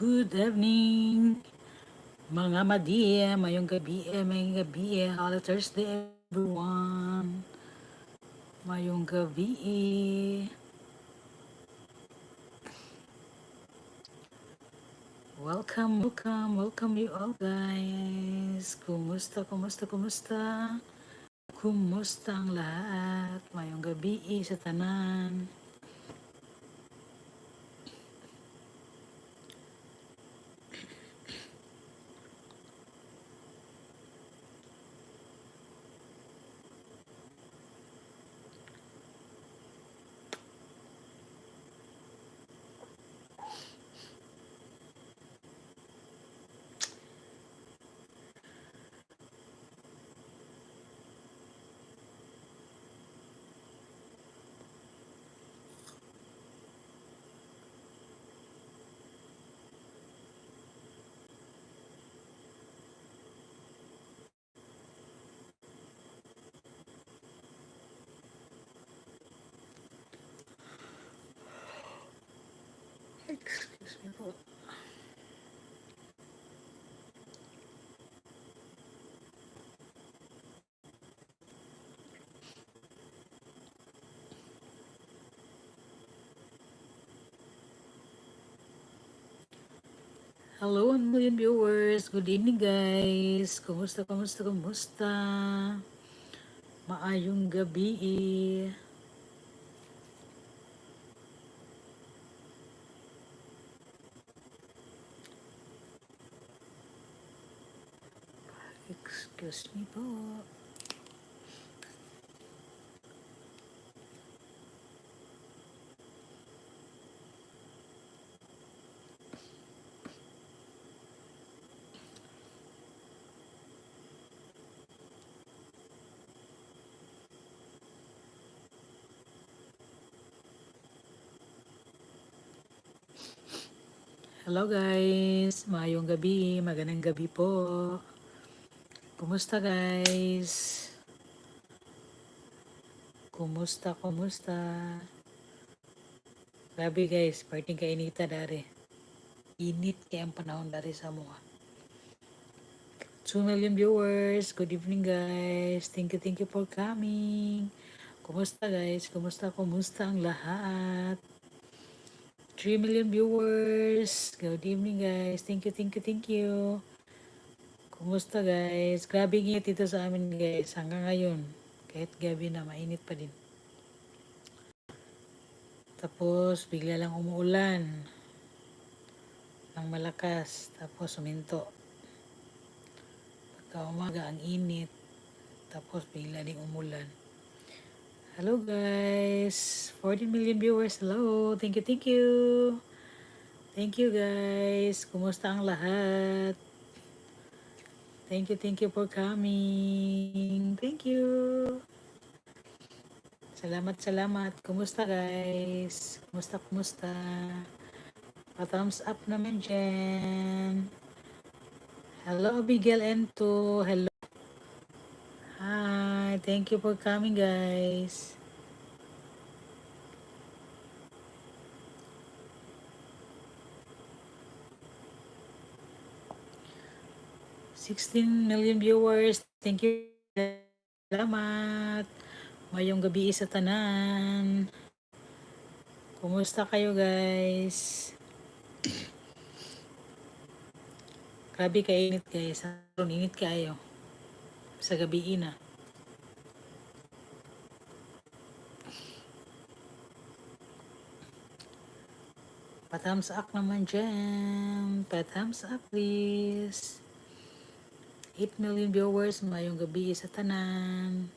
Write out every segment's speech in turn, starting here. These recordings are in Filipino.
Good evening, mga madiya, mayong gabi, eh, mayong gabi, eh, all Thursday, everyone. Mayong gabi, eh. Welcome, welcome, welcome you all guys. Kumusta, kumusta, kumusta? Kumusta ang lahat? Mayong gabi sa tanan. Excuse me po. Hello, 1 million viewers. Good evening, guys. Kumusta, kumusta, kumusta? Maayong gabi. Excuse me po. Hello guys, maayong gabi, magandang gabi po. Kumusta guys? Kumusta, kumusta? Grabe guys, parting kainita dari. Init kaya ang panahon dari sa mga. 2 million viewers, good evening guys. Thank you, thank you for coming. Kumusta guys? Kumusta, kumusta ang lahat? 3 million viewers. Good evening guys. Thank you, thank you, thank you. Kumusta guys? Grabe init dito sa amin guys. Hanggang ngayon. Kahit gabi na, mainit pa din. Tapos, bigla lang umuulan. Ng malakas. Tapos, suminto. Pagka umaga, ang init. Tapos, bigla ding umulan. Hello guys! 14 million viewers. Hello! Thank you, thank you! Thank you guys! Kumusta ang lahat? Thank you, thank you for coming. Thank you. Salamat, salamat. Kumusta guys? Kumusta, kumusta? Pa-thumbs up naman dyan. Hello, Abigail N2. Hello. Thank you for coming guys. Sixteen million viewers. Thank you. Salamat. Mayong gabi sa tanan. Kumusta kayo guys? Grabe kainit guys. Aron init kayo. Sa gabi na. Pa-thumbs up naman dyan. Pa-thumbs up please. 8 million viewers mayong gabi sa tanan.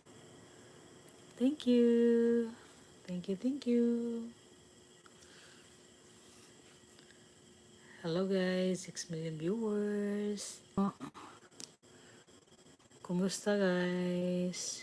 Thank you. Thank you, thank you. Hello guys, 6 million viewers. Kumusta guys?